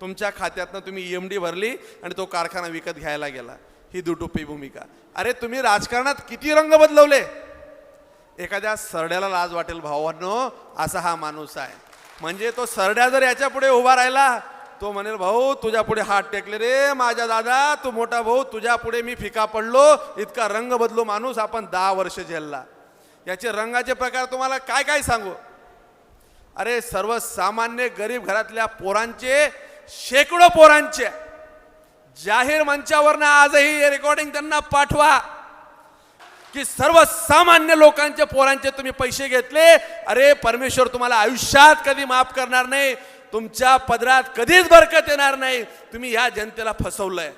तुमच्या खात्यातनं तुम्ही E M D भरली आणि तो कारखाना विकत घ्यायला गेला. ही दुटुप्पी भूमिका. अरे तुम्ही राजकारणात किती रंग बदलवले? एखाद्या सरड्याला लाज वाटेल भावांनो असा हा माणूस आहे. म्हणजे तो सरड्या जर याच्यापुढे उभा राहिला तो म्हणेल भाऊ तुझ्या पुढे हात टेकले रे माझ्या दादा तू मोठा भाऊ तुझ्या पुढे मी फिका पडलो इतका रंग बदलो माणूस आपण दहा वर्ष झेलला. याचे रंगाचे प्रकार तुम्हाला काय काय सांगू? अरे सर्वसामान्य गरीब घरातल्या पोरांचे शेकडो पोरांचे जाहीर मंचावरनं आजही रेकॉर्डिंग त्यांना पाठवा की सर्वसामान्य लोकांचे पोरांचे तुम्ही पैसे घेतले. अरे परमेश्वर तुम्हाला आयुष्यात कधी माफ करणार नाही. तुमच्या पदरात कधीच बरकत येणार नाही. तुम्ही ह्या जनतेला फसवलंय.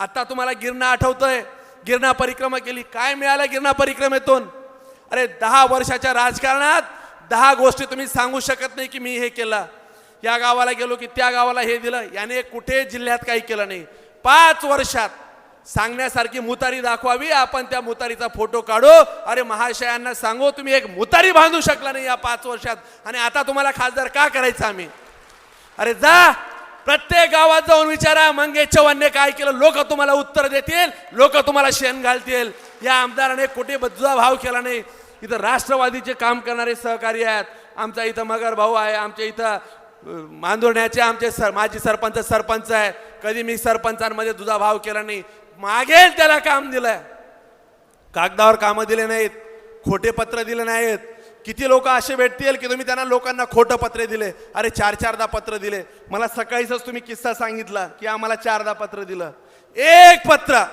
आता तुम्हाला गिरणा आठवतंय. गिरणा परिक्रमा केली. काय मिळालं गिरणा परिक्रमेतून? अरे दहा वर्षाच्या राजकारणात दहा गोष्टी तुम्ही सांगू शकत नाही की मी हे केलं. या गावाला गेलो की त्या गावाला हे दिलं. याने कुठे जिल्ह्यात काही केलं नाही. पाच वर्षात सांगण्यासारखी मुतारी दाखवावी. आपण त्या मुतारीचा फोटो काढू. अरे महाशयांना सांगू तुम्ही एक मुतारी बांधू शकला नाही या पाच वर्षात. आणि आता तुम्हाला खासदार का करायचं आम्ही? अरे जा प्रत्येक गावात जाऊन विचारा मंगेश चव्हाणने काय केलं लोक तुम्हाला उत्तर देतील लोक तुम्हाला शेण घालतील. या आमदाराने कुठे बद्दुदा भाव केला नाही. इथं राष्ट्रवादीचे काम करणारे सहकारी आहेत. आमचा इथं मगर भाऊ आहे आमच्या इथं मांदुरण्याचे आमचे सर माजी सरपंच सरपंच आहे कधी मी सरपंचांमध्ये दुधा भाव केला नाही. मागेल त्याला काम दिलंय. कागदावर कामं दिले नाहीत खोटे पत्र दिले नाहीत. किती लोक असे भेटतील की तुम्ही त्यांना लोकांना खोटं पत्रे दिले? अरे चार चारदा पत्र दिले. मला सकाळीच तुम्ही किस्सा सांगितला की आम्हाला चारदा पत्र दिलं. एक पत्र.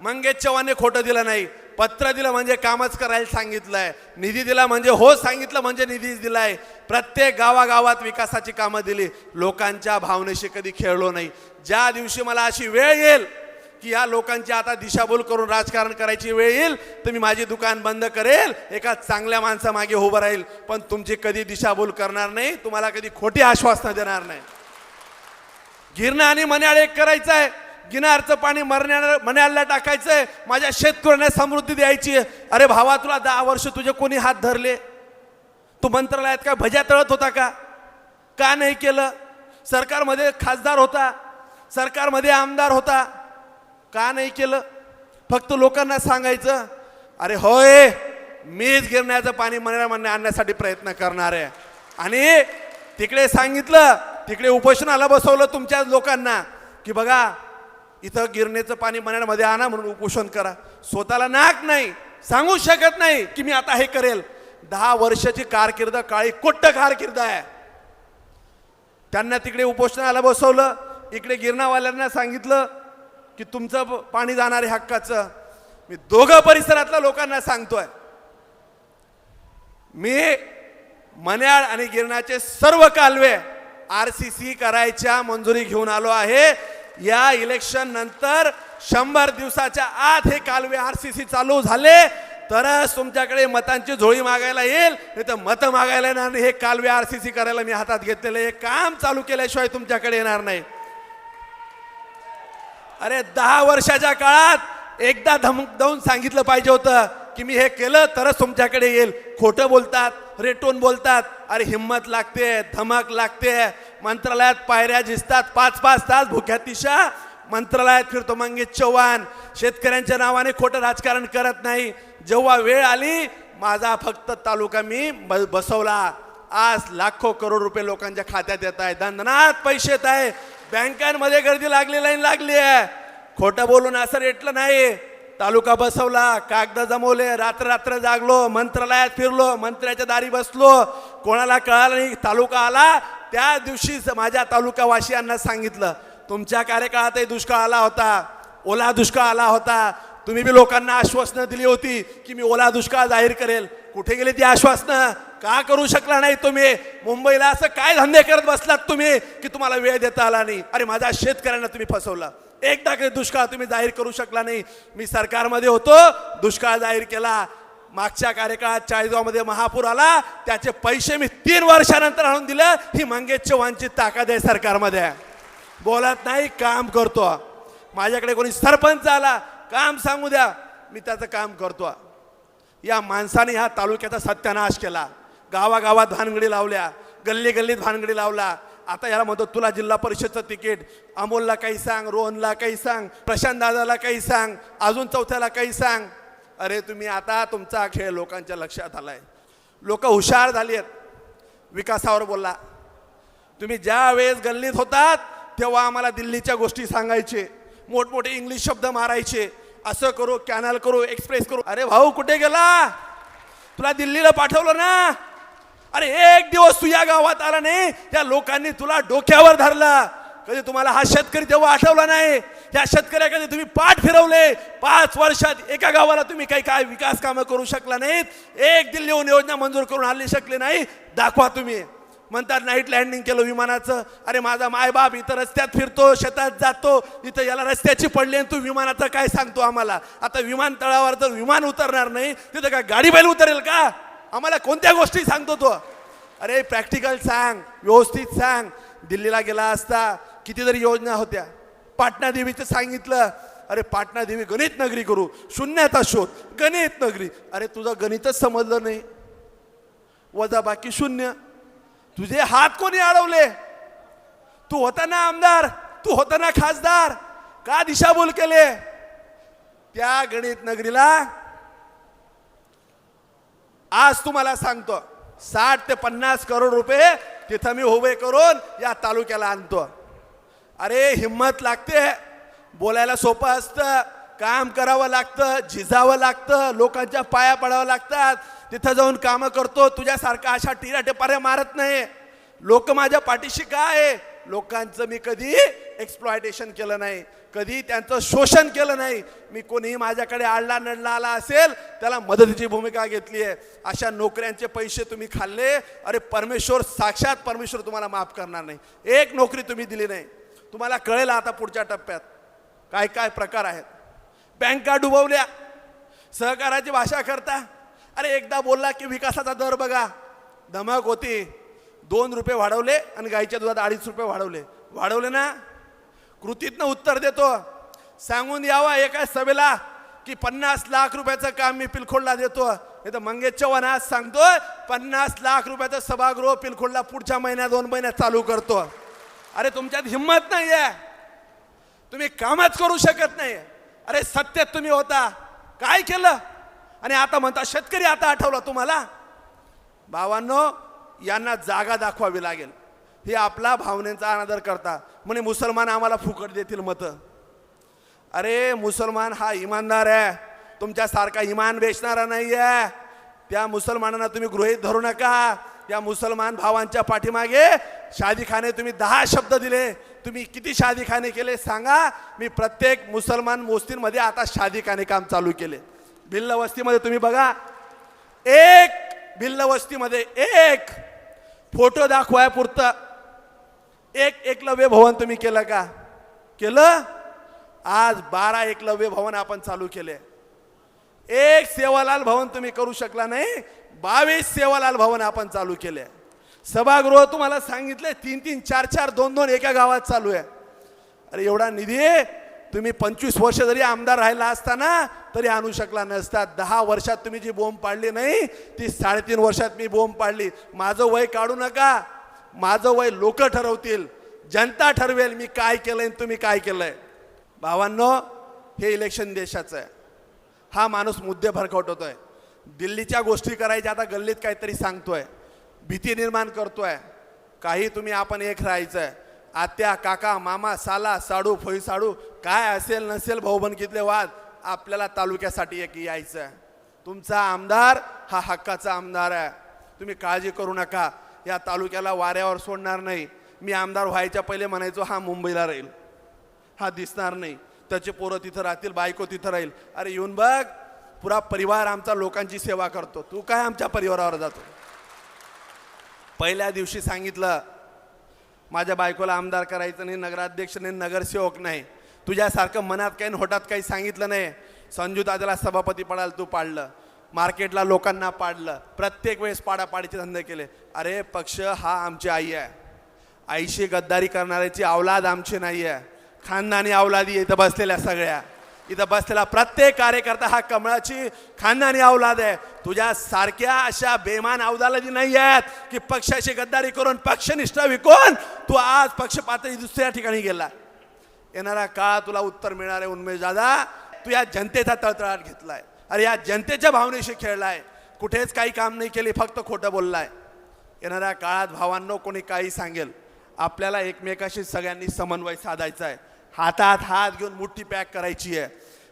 मंगेश चव्हाणने खोटं दिलं नाही. पत्र दिलं म्हणजे कामच करायला सांगितलंय. निधी दिला म्हणजे हो सांगितलं म्हणजे निधीच दिलाय. प्रत्येक गावागावात विकासाची कामं दिली. लोकांच्या भावनेशी कधी खेळलो नाही. ज्या दिवशी मला अशी वेळ येईल की या लोकांची आता दिशाभूल करून राजकारण करायची वेळ येईल तर मी माझी दुकान बंद करेल एका चांगल्या माणसामागे उभं राहील. पण तुमची कधी दिशाभूल करणार नाही तुम्हाला कधी खोटी आश्वासनं देणार नाही. गिरणं आणि मन्याळ एक करायचं आहे गिनारचं पाणी मरण्या मन्याळला टाकायचंय. माझ्या शेतकऱ्यांना समृद्धी द्यायची आहे. अरे भावा तुला दहा वर्ष तुझे कोणी हात धरले? तू मंत्रालयात काय भज्या तळत होता का? का नाही केलं? सरकारमध्ये खासदार होता. सरकारमध्ये आमदार होता. का नाही केलं? फक्त लोकांना सांगायचं अरे होय मीच गिरण्याचं पाणी मन्याळ म्हणणे आणण्यासाठी प्रयत्न करणार आहे. आणि तिकडे सांगितलं तिकडे उपोषणाला बसवलं तुमच्या लोकांना की बघा इथं गिरणेचं पाणी मण्यामध्ये आणा म्हणून उपोषण करा. स्वतःला नाक नाही सांगू शकत नाही की मी आता हे करेल. दहा वर्षाची कारकिर्द काळी कोट्ट कारकिर्द आहे. त्यांना तिकडे उपोषणाला बसवलं इकडे गिरणावाल्यांना सांगितलं की तुमचं प- पाणी जाणार आहे हक्काचं. मी दोघं परिसरातल्या लोकांना सांगतोय. मी मन्याळ आणि गिरणाचे सर्व कालवे आर सी सी करायच्या मंजुरी घेऊन आलो आहे. या इलेक्शन नंतर शंभर दिवसाच्या आत हे कालवे आर सी सी चालू झाले. तरच तुमच्याकडे मतांची झोळी मागायला येईल. नाही तर मतं मागायला येणार नाही. हे कालवे आर सी सी करायला मी हातात घेतलेलं हे काम चालू केल्याशिवाय तुमच्याकडे येणार नाही. अरे दहा वर्षाच्या काळात एकदा धमक देऊन सांगितलं पाहिजे होतं की मी हे केलं तरच तुमच्याकडे येईल. खोटं बोलतात रेटून बोलतात. अरे हिंमत लागते धमक लागते. मंत्रालयात पायऱ्या झिजतात. पाच पाच तास भुक्या तिशा. मंत्रालयात फिरतो मंगेश चव्हाण. शेतकऱ्यांच्या नावाने खोटं राजकारण करत नाही. जेव्हा वेळ आली माझा फक्त तालुका मी ब- बसवला. आज लाखो करोड रुपये लोकांच्या खात्यात येत आहे. दंदनात पैसे येत आहे. बँकांमध्ये गर्दी लागली लाईन लागली आहे. खोटं बोलून असं रेटलं नाही. तालुका बसवला कागद जमवले रात्र रात्र जागलो मंत्रालयात फिरलो मंत्र्याच्या दारी बसलो. कोणाला कळालं नाही तालुका आला. त्या दिवशीच माझ्या तालुकावासियांना सांगितलं तुमच्या कार्यकाळातही दुष्काळ आला होता. ओला दुष्काळ आला होता. तुम्ही बी लोकांना आश्वासनं दिली होती की मी ओला दुष्काळ जाहीर करेल. कुठे गेली ती आश्वासनं? का करू शकला नाही तुम्ही? मुंबईला असं काय धंदे करत बसलात तुम्ही की तुम्हाला वेळ देता आला नाही? अरे माझ्या शेतकऱ्यांना तुम्ही फसवला. एकदा काही दुष्काळ तुम्ही जाहीर करू शकला नाही. मी सरकारमध्ये होतो दुष्काळ जाहीर केला. मागच्या कार्यकाळात चाळीसगावमध्ये महापूर आला. त्याचे पैसे मी तीन वर्षानंतर आणून दिलं. ही मंगेश चव्हाणची ताकद आहे सरकारमध्ये. बोलत नाही काम करतो. माझ्याकडे कोणी सरपंच आला काम सांगू द्या. मी त्याचं काम करतो. या माणसाने ह्या तालुक्याचा सत्यानाश केला. गावागावात भानगडी लावल्या गल्ली गल्लीत भानगडी लावला. आता याला म्हणतो तुला जिल्हा परिषदचं तिकीट. अमोलला काही सांग रोहनला काही सांग प्रशांत दादाला काही सांग अजून चौथ्याला काही सांग. अरे तुम्ही आता तुमचा खेळ लोकांच्या लक्षात आलाय. लोक हुशार झाली आहेत विकासावर बोलला तुम्ही ज्या वेळेस गल्लीत होतात तेव्हा आम्हाला दिल्लीच्या गोष्टी सांगायचे. मोठमोठे इंग्लिश शब्द मारायचे. असं करू कॅनल करू एक्सप्रेस करू. अरे भाऊ कुठे गेला? तुला दिल्लीला पाठवलं ना? अरे एक दिवस तू या गावात आला नाही त्या लोकांनी तुला डोक्यावर धरला. कधी तुम्हाला हा शेतकरी तेव्हा आठवला नाही त्या शेतकऱ्याकडे तुम्ही पाठ फिरवले पाच वर्षात एका गावाला तुम्ही काही काय विकास कामं करू शकला नाहीत एक दिल्लीहून योजना मंजूर करून आणली शकले नाही दाखवा तुम्ही. म्हणतात नाईट लँडिंग केलं विमानाचं. अरे माझा मायबाप इथं रस्त्यात फिरतो शेतात जातो इथं याला रस्त्याची पडली आणि तू विमानाचं काय सांगतो आम्हाला? आता विमानतळावर जर विमान उतरणार नाही तिथं काय गाडी बैल उतरेल का? आम्हाला कोणत्या गोष्टी सांगतो तो? अरे प्रॅक्टिकल सांग व्यवस्थित सांग. दिल्लीला गेला असता कितीतरी योजना होत्या. पाटणा देवीचं सांगितलं. अरे पाटणा देवी गणित नगरी करू. शून्याचा शोध. गणित नगरी. अरे तुझं गणितच समजलं नाही. वजा बाकी शून्य. तुझे हात कोणी अडवले? तू होता ना आमदार? तू होता ना खासदार? का दिशाभूल केले? त्या गणित नगरीला आज तुम्हाला सांगतो साठ ते पन्नास करोड रुपये तिथं मी उभे करून या तालुक्याला आणतो. अरे हिंमत लागते. बोलायला सोपं असतं. काम करावं लागतं झिजावं लागतं लोकांच्या पाया पडावं लागतात. तिथं जाऊन कामं करतो. तुझ्यासारखा अशा टिरा मारत नाही. लोक माझ्या पाठीशी काय आहे? लोकांचं मी कधी एक्सप्लॉयटेशन केलं नाही. कधी त्यांचं शोषण केलं नाही. मी कोणीही माझ्याकडे आडला नडला आला असेल त्याला मदतीची भूमिका घेतली आहे. अशा नोकऱ्यांचे पैसे तुम्ही खाल्ले अरे परमेश्वर साक्षात परमेश्वर तुम्हाला माफ करणार नाही. एक नोकरी तुम्ही दिली नाही. तुम्हाला कळेल आता पुढच्या टप्प्यात काय काय प्रकार आहेत. बँका डुबवल्या सहकाराची भाषा करता. अरे एकदा बोलला की विकासाचा दर बघा. धमक होती. दोन रुपये वाढवले आणि गाईच्या दुधात अडीच रुपये वाढवले. वाढवले ना? कृतीतनं उत्तर देतो. सांगून यावा एका सभेला की पन्नास लाख रुपयाचं काम मी पिलखोडला देतो. हे तर मंगेश चव्हाण आज सांगतो पन्नास लाख रुपयाचं सभागृह पिलखोडला पुढच्या महिन्यात दोन महिन्यात चालू करतो. अरे तुमच्यात हिंमत नाही आहे तुम्ही कामच करू शकत नाही अरे सत्यात तुम्ही होता. काय केलं? आणि आता म्हणता शेतकरी आता आठवला तुम्हाला? भावांनो यांना जागा दाखवावी लागेल. हे आपला भावनेचा अनादर करता. म्हणे मुसलमान आम्हाला फुकट देतील मतं. अरे मुसलमान हा इमानदार आहे. तुमच्यासारखा इमान बेचणारा नाही आहे. त्या मुसलमानांना तुम्ही गृहित धरू नका. त्या मुसलमान भावांच्या पाठीमागे शादीखाने तुम्ही दहा शब्द दिले. तुम्ही किती शादीखाने केले सांगा. मी प्रत्येक मुसलमान मोस्तींमध्ये आता शादीखाने काम चालू केले. भिल्ल वस्तीमध्ये तुम्ही बघा. एक भिल्ल वस्तीमध्ये एक. फोटो दाखवाय पुरतं. एक एकलव्य भवन तुम्ही केलं का? केलं? आज बारा एकलव्य भवन आपण चालू केले. एक सेवालाल भवन तुम्ही करू शकला नाही बावीस सेवालाल भवन आपण चालू केले. सभागृह तुम्हाला सांगितले तीन तीन चार चार दोन दोन एका गावात चालू आहे. अरे एवढा निधी तुम्ही पंचवीस वर्ष जरी आमदार राहिला असताना तरी आणू शकला नसता. दहा वर्षात तुम्ही जी बोंब पाडली नाही ती साडेतीन वर्षात मी बोंब पाडली. माझं वय काढू नका. माझं वय लोक ठरवतील जनता ठरवेल मी काय केलंय आणि तुम्ही काय केलंय. भावांनो हे इलेक्शन देशाचं आहे. हा माणूस मुद्दे भरकवटतोय दिल्लीच्या गोष्टी करायच्या आता गल्लीत काहीतरी सांगतोय. भीती निर्माण करतोय. काही तुम्ही आपण एक राहायचं आहे आत्या काका मामा साला साडू फळी साडू काय असेल नसेल भाऊबंदकीतले वाद आपल्याला तालुक्यासाठी एक यायचं आहे तुमचा आमदार हा हक्काचा आमदार आहे. तुम्ही काळजी करू नका. या तालुक्याला वाऱ्यावर सोडणार नाही. मी आमदार व्हायच्या पहिले म्हणायचो हा मुंबईला राहील. हा दिसणार नाही. त्याचे पोरं तिथं राहतील बायको तिथं राहील. अरे येऊन बघ पुरा परिवार आमचा लोकांची सेवा करतो. तू काय आमच्या परिवारावर जातो? पहिल्या दिवशी सांगितलं माझ्या बायकोला आमदार करायचं नाही नगराध्यक्ष नाही नगरसेवक नाही. तुझ्यासारखं मनात काही आणि होटात काही सांगितलं नाही. संजू दादाला सभापती पडाल तू पाडलं. मार्केटला लोकांना पाडलं. प्रत्येक वेळेस पाडापाडीचे धंदे केले. अरे पक्ष हा आमची आई आहे. आईशी गद्दारी करणाऱ्याची अवलाद आमची नाही आहे. खानदानी अवलादी इथं बसलेल्या सगळ्या. इथं बसलेला प्रत्येक कार्यकर्ता हा कमळाची खानदानी अवलाद आहे. तुझ्या सारख्या अशा बेमान अवलादी नाही आहेत की पक्षाची गद्दारी करून पक्षनिष्ठा विकून तू आज पक्ष पातळी दुसऱ्या ठिकाणी गेला. येणारा काळ तुला उत्तर मिळणार आहे उन्मेश दादा. तू या जनतेचा तळतळाट घेतलाय. अरे या जनतेच्या भावनेशी खेळलाय. कुठेच काही काम नाही केले फक्त खोटं बोललाय. येणाऱ्या काळात भावांनो कोणी काही सांगेल? आपल्याला एकमेकाशी सगळ्यांनी समन्वय साधायचा आहे हातात हात घेऊन मुठ्ठी पॅक करायची आहे.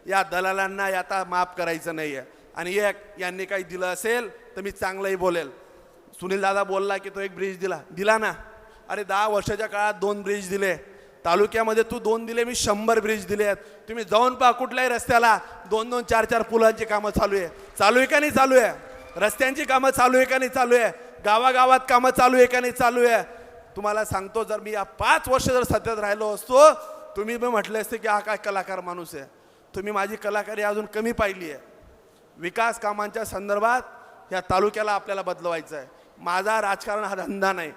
या दलालांना आता माफ करायचं नाही आहे आणि एक यांनी काही दिलं असेल तर मी चांगलंही बोलेल. सुनील दादा बोलला की तो एक ब्रिज दिला. दिला ना? अरे दहा वर्षाच्या काळात दोन ब्रिज दिले. तालुक्यामध्ये तू दोन दिले मी शंभर ब्रिज दिले आहेत. तुम्ही जाऊन पहा कुठल्याही रस्त्याला. दोन दोन चार चार पुलांची कामं चालू आहे. चालू आहे का नाही चालू आहे? रस्त्यांची कामं चालू आहे का नाही चालू आहे? गावागावात कामं चालू आहे का नाही चालू आहे? तुम्हाला सांगतो जर मी या पाच वर्ष जर सत्यात राहिलो असतो तुम्ही मी म्हटले असते की हा काय कलाकार माणूस आहे. तुम्ही माझी कलाकारी अजून कमी पाहिली आहे. विकास कामांच्या संदर्भात या तालुक्याला आपल्याला बदलवायचं आहे. माझा राजकारण हा धंदा नाही.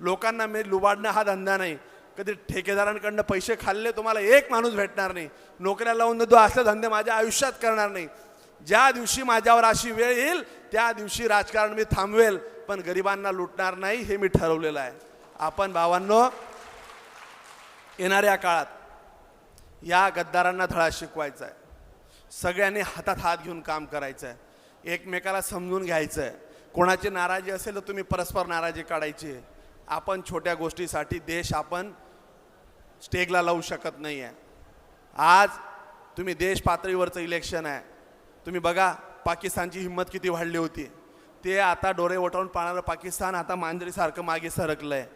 लोकांना मी लुबाडणं हा धंदा नाही. कधी ठेकेदारांकडनं पैसे खाल्ले तुम्हाला एक माणूस भेटणार नाही. नोकऱ्या लावून देतो असले धंदे माझ्या आयुष्यात करणार नाही. ज्या दिवशी माझ्यावर अशी वेळ येईल त्या दिवशी राजकारण मी थांबवेल पण गरिबांना लुटणार नाही हे मी ठरवलेलं आहे. आपण भावांनो येणाऱ्या काळात या गद्दारांना धडा शिकवायचा आहे. सगळ्यांनी हातात हात घेऊन काम करायचं आहे. एकमेकाला समजून घ्यायचं आहे. कोणाची नाराजी असेल तर तुम्ही परस्पर नाराजी काढायची आपण छोट्या गोष्टीसाठी देश आपण स्टेगला लावू शकत नाही आहे आज तुम्ही देश पातळीवरचं इलेक्शन आहे. तुम्ही बघा पाकिस्तानची हिंमत किती वाढली होती. ते आता डोळे वटवून पाहणारं पाकिस्तान आता मांजरीसारखं मागे सरकलं आहे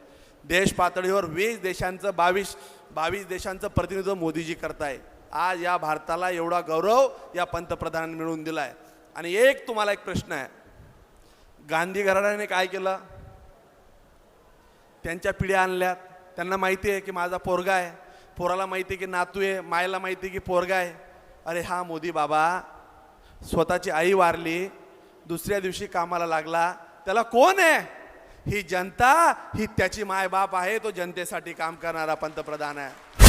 देश पातळीवर वीस देशांचं बावीस बावीस देशांचं प्रतिनिधित्व मोदीजी करताय. आज या भारताला एवढा गौरव या पंतप्रधानांनी मिळवून दिला आहे आणि एक तुम्हाला एक प्रश्न आहे. गांधी घराण्याने काय केलं? त्यांच्या पिढ्या आणल्यात. त्यांना माहिती आहे की माझा पोरगा आहे. पोराला माहिती आहे की नातू आहे. मायला माहिती आहे की पोरगा आहे. अरे हा मोदी बाबा स्वतःची आई वारली दुसऱ्या दिवशी कामाला लागला. त्याला कोण आहे? ही जनता ही त्याची मायबाप आहे तो जनतेसाठी काम करणारा पंतप्रधान आहे.